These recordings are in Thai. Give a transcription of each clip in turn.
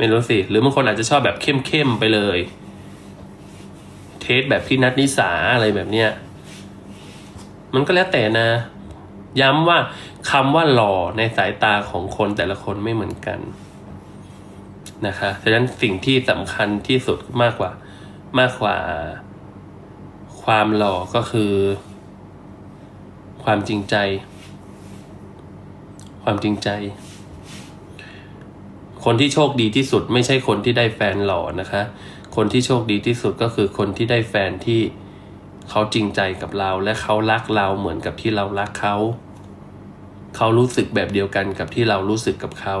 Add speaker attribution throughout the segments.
Speaker 1: ไม่รู้สิ หรือบางคนอาจจะชอบแบบเข้มๆไปเลย เทสแบบพี่นัทนิสาอะไรแบบเนี้ย มันก็แล้วแต่นะ ย้ำว่าคำว่าหล่อในสายตาของคนแต่ละคนไม่เหมือนกันนะคะฉะนั้นสิ่งที่สำคัญที่สุดมากกว่า มากกว่า ความหล่อก็คือ ความจริงใจ ความจริงใจ คนที่โชคดีที่สุดไม่ใช่คนที่ได้แฟนหล่อนะคะ คนที่โชคดีที่สุดก็คือคนที่ได้แฟนที่เขาจริงใจกับเรา และเขารักเราเหมือนกับที่เรารักเขา เขารู้สึกแบบเดียวกันกับที่เรารู้สึกกับเขา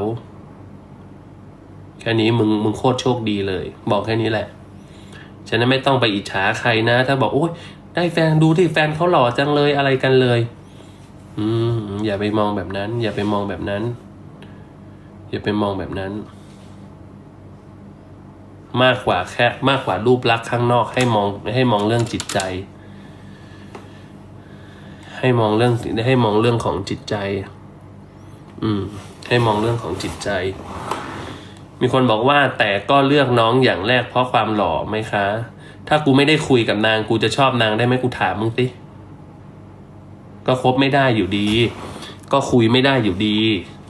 Speaker 1: แค่นี้มึงมึงโคตรโชคดีเลย บอกแค่นี้แหละ ฉะนั้นไม่ต้องไปอิจฉาใครนะ ถ้าบอกโอ้ยได้แฟนดูที่แฟนเขาหล่อจังเลยอะไรกันเลย อืมอย่าไปมองแบบนั้น อย่าไปมองแบบนั้น อย่าไปมองแบบนั้น มากกว่าแค่มากกว่ารูปลักษณ์ข้างนอก ให้มองให้มองเรื่องจิตใจ ให้มองเรื่องให้มองเรื่องของจิตใจ อืม ให้มองเรื่องของจิตใจ มีคนบอกว่าแต่ก็เลือกน้องอย่างแรกเพราะความหล่อไหมคะ ถ้ากูไม่ได้คุยกับนางกูจะชอบนางได้ไหมกูถามมึงสิก็คบไม่ได้อยู่ดี ก็คุยไม่ได้อยู่ดี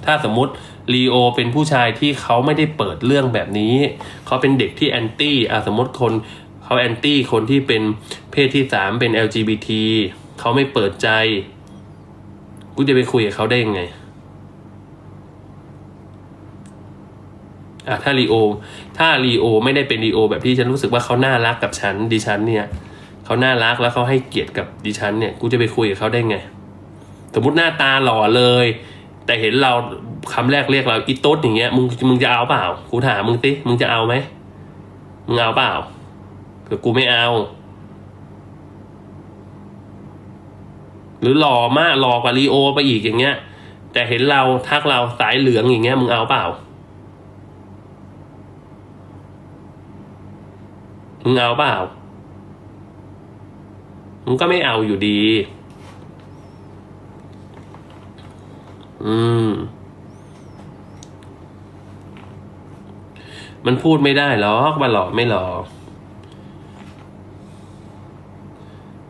Speaker 1: ถ้าสมมติ ลีโอเป็นผู้ชายที่เขาไม่ได้เปิดเรื่องแบบนี้ เขาเป็นเด็กที่แอนตี้อะสมมติคนเขาแอนตี้คนที่เป็นเพศที่สามเป็น LGBT เขาไม่เปิดใจ กูจะไปคุยกับเขาได้ยังไงอะถ้าลีโอ ถ้าลีโอไม่ได้เป็นลีโอ แบบที่ฉันรู้สึกว่าเขาน่ารักกับฉันดิฉันเนี่ยเขาน่ารักแล้วเขาให้เกียรติกับดิฉันเนี่ย กูจะไปคุยกับเขาได้ไง สมมติหน้าตาหล่อเลย แต่เห็นเราคำแรกเรียกเราอีโต๊ดอย่างเงี้ยมึงมึงจะเอาเปล่า กูถามมึงสิมึงจะเอาไหมมึงเอาเปล่าหรือกูไม่เอา หรือหล่อมากหล่อกว่าลีโอไปอีกอย่างเงี้ย แต่เห็นเราทักเราสายเหลืองอย่างเงี้ยมึงเอาเปล่ามึงเอาเปล่ามึงก็ไม่เอาอยู่ดี อืม มันพูดไม่ได้หรอกว่าหลอกไม่หลอก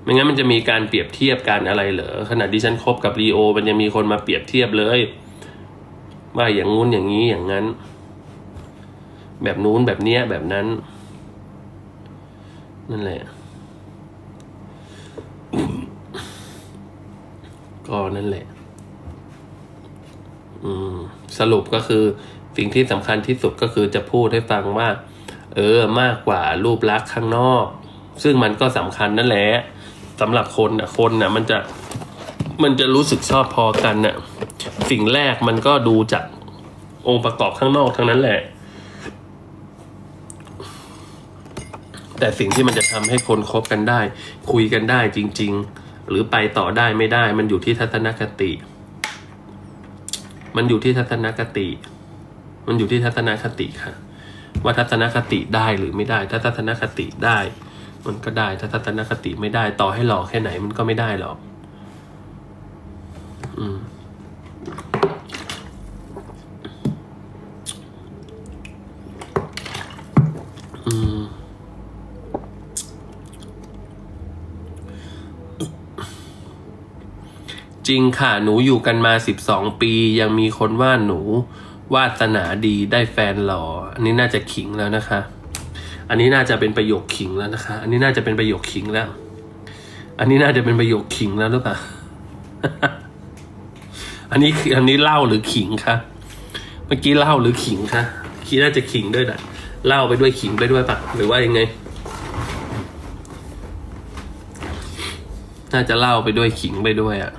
Speaker 1: ไม่งั้นมันจะมีการเปรียบเทียบกันอะไรเหรอขณะที่ฉันคบกับลีโอ มันยังมีคนมาเปรียบเทียบเลยว่าอย่างงู้นอย่างนี้อย่างนั้น แบบนู้นแบบเนี้ยแบบนั้น นั่นแหละ ก็นั่นแหละ สรุปก็คือสิ่งที่สำคัญที่สุดก็คือจะพูดให้ฟังว่า เออมากกว่ารูปลักษณ์ข้างนอก ซึ่งมันก็สำคัญนั่นแหละสำหรับคนน่ะคนน่ะมันจะมันจะรู้สึกชอบพอกันน่ะสิ่งแรกมันก็ดูจากองค์ประกอบข้างนอกทั้งนั้นแหละ แต่สิ่งที่มันจะทำให้คนคบกันได้ คุยกันได้จริง ๆ หรือไปต่อได้ไม่ได้ มันอยู่ที่ทัศนคติ มันอยู่ที่ทัศนคติ มันอยู่ที่ทัศนคติค่ะ ว่าทัศนคติได้หรือไม่ได้ ถ้าทัศนคติได้ มันก็ได้ ถ้าทัศนคติไม่ได้ ต่อให้หลอกแค่ไหนมันก็ไม่ได้หรอก อืม จริงค่ะ หนูอยู่กันมาสิบสองปี ยังมีคนว่าหนูวาสนาดีได้แฟนหล่อ อันนี้น่าจะขิงแล้วนะคะ อันนี้น่าจะเป็นประโยคขิงแล้วนะคะ อันนี้น่าจะเป็นประโยคขิงแล้ว อันนี้น่าจะเป็นประโยคขิงแล้วหรือเปล่า อันนี้ออันนี้เล่าหรือขิงคะเมื่อกี้เล่าหรือขิงคะคิดน่าจะขิงด้วยนะเล่าไปด้วยขิงไปด้วยปะหรือว่ายังไง น่าจะเล่าไปด้วยขิงไปด้วยอะ่ะ